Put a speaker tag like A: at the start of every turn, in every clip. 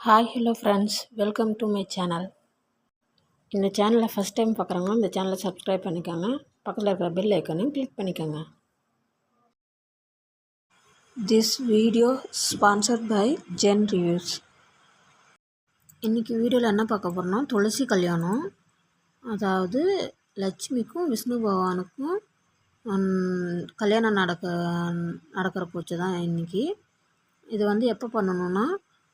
A: Hi hello friends welcome to my channel இந்த சேனலை first time பார்க்குறவங்க இந்த சேனலை சப்ஸ்கிரைப் பண்ணிக்கோங்க. பக்கத்தில் இருக்கிற பெல் ஐக்கனையும் கிளிக் பண்ணிக்கோங்க. This video sponsored by Zen reviews இன்றைக்கி வீடியோவில் என்ன பார்க்க போகிறோம்னா துளசி கல்யாணம். அதாவது லட்சுமிக்கும் விஷ்ணு பகவானுக்கும் கல்யாணம் நடக்க நடக்கிற பூஜை தான் இன்றைக்கி இது வந்து எப்போ பண்ணணுன்னா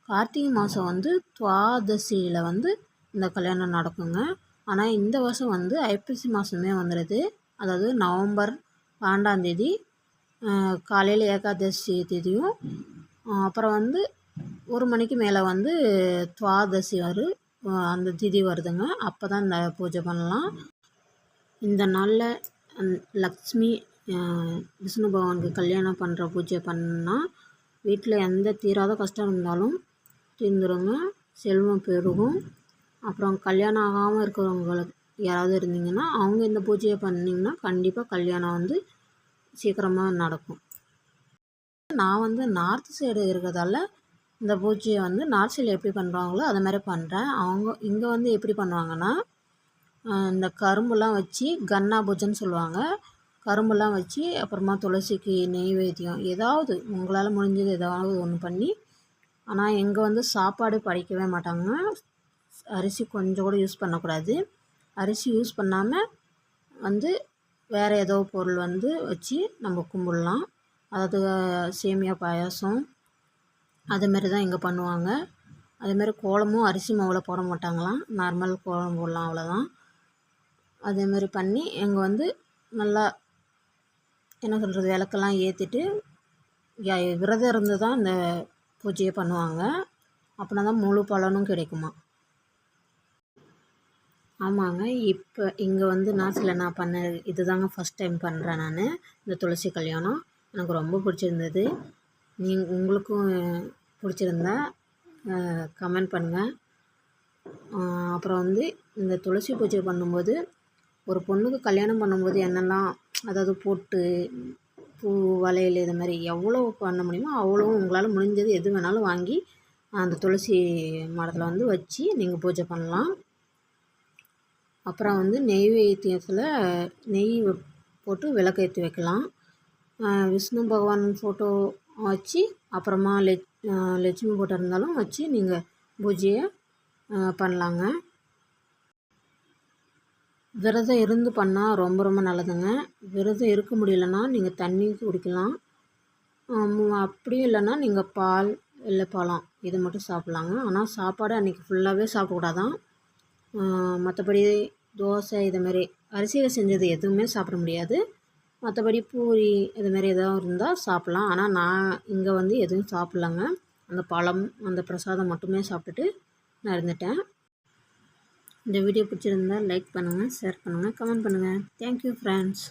A: கார்த்திகை மாதம் வந்து துவாதசியில் வந்து இந்த கல்யாணம் நடக்குங்க. ஆனால் இந்த வருஷம் வந்து ஐப்பசி மாதமே வந்துடுது அதாவது நவம்பர் பன்னெண்டாந்தேதி காலையில் ஏகாதசி தேதியும் அப்புறம் வந்து ஒரு மணிக்கு மேலே வந்து துவாதசி வரு அந்த திதி வருதுங்க. அப்போ தான் இந்த பூஜை பண்ணலாம். இந்த நாளில் லக்ஷ்மி விஷ்ணு பகவானுக்கு கல்யாணம் பண்ணுற பூஜை பண்ணால் வீட்டில் எந்த தீராத கஷ்டம் இருந்தாலும் தீர்ந்துருங்க செல்வம் பெருகும். அப்புறம் கல்யாணம் ஆகாமல் இருக்கிறவங்களுக்கு யாராவது இருந்தீங்கன்னா அவங்க இந்த பூஜையை பண்ணிங்கன்னா கண்டிப்பாக கல்யாணம் வந்து சீக்கிரமாக நடக்கும். நான் வந்து நார்த் சைடு இருக்கிறதால இந்த பூஜையை வந்து நார்த் சைடில் எப்படி பண்ணுறாங்களோ அது மாதிரி பண்ணுறேன் அவங்க இங்கே வந்து எப்படி பண்ணுவாங்கன்னா இந்த கரும்புலாம் வச்சு கன்னா பூஜைன்னு சொல்லுவாங்க. கரும்புலாம் வச்சு அப்புறமா துளசிக்கு நெய்வேத்தியம் ஏதாவது உங்களால் முடிஞ்சது ஏதாவது ஒன்று பண்ணி ஆனால் இங்கே வந்து சாப்பாடு படைக்கவே மாட்டாங்க. அரிசி கொஞ்சம் கூட யூஸ் பண்ணக்கூடாது. அரிசி யூஸ் பண்ணாமல் வந்து வேறு ஏதோ பொருள் வந்து வச்சு நம்ம கும்பிடலாம். அதாவது சேமியா பாயாசம் அதுமாரி தான் இங்கே பண்ணுவாங்க. அதேமாரி கோலமும் அரிசி மாவில் போட மாட்டாங்களாம். நார்மல் கோலம் போடலாம் அவ்வளோதான் அதேமாரி பண்ணி இங்கே வந்து நல்லா என்ன சொல்கிறது விளக்கெல்லாம் ஏற்றிட்டு விரதம் இருந்து தான் இந்த பூஜையை பண்ணுவாங்க. அப்படின்னா தான் முழு பலனும் கிடைக்குமா? ஆமாங்க. இப்போ இங்கே வந்து நான் சில நான் பண்ண இதுதாங்க ஃபஸ்ட் டைம் பண்ணுறேன் நான். இந்த துளசி கல்யாணம். எனக்கு ரொம்ப பிடிச்சிருந்தது. நீ உங்களுக்கும் பிடிச்சிருந்தா கமெண்ட் பண்ணுங்கள் அப்புறம் வந்து இந்த துளசி பூஜை பண்ணும்போது ஒரு பொண்ணுக்கு கல்யாணம் பண்ணும்போது என்னெல்லாம் அதாவது பொட்டு பூ வளையல் இது மாதிரி எவ்வளோ பண்ண முடியுமோ அவ்வளோ உங்களால் முடிஞ்சது எது வேணாலும் வாங்கி அந்த துளசி மரத்தில் வந்து வச்சு நீங்கள் பூஜை பண்ணலாம். அப்புறம் வந்து நெய்வேத்தியத்தில் நெய் போட்டு விளக்கு ஏற்றி வைக்கலாம். விஷ்ணு பகவான் ஃபோட்டோ வச்சு அப்புறமா லெ லட்சுமி ஃபோட்டோ இருந்தாலும் வச்சு நீங்கள் பூஜையை பண்ணலாங்க. விரதம் இருந்து பண்ணால் ரொம்ப ரொம்ப நல்லதுங்க. விரதம் இருக்க முடியலன்னா நீங்கள் தண்ணி குடிக்கலாம். அப்படியும் இல்லைன்னா நீங்கள் பால் இல்லை பழம் இது மட்டும் சாப்பிட்லாங்க. ஆனால் சாப்பாடு அன்றைக்கி ஃபுல்லாகவே சாப்பிடக்கூடாதான். மற்றபடி தோசை இதுமாரி மாதிரி அரிசியில் செஞ்சது எதுவுமே சாப்பிட முடியாது. மற்றபடி பூரி இதுமாரி எதாவது இருந்தால் சாப்பிட்லாம். ஆனால் நான் இங்கே வந்து எதுவும் சாப்பிட்லங்க. அந்த பழம் அந்த பிரசாதம் மட்டுமே சாப்பிட்டுட்டு நான் இருந்துட்டேன். இந்த வீடியோ பிடிச்சிருந்தா லைக் பண்ணுங்கள் ஷேர் பண்ணுங்கள் கமெண்ட் பண்ணுங்கள் தேங்க்யூ ஃப்ரெண்ட்ஸ்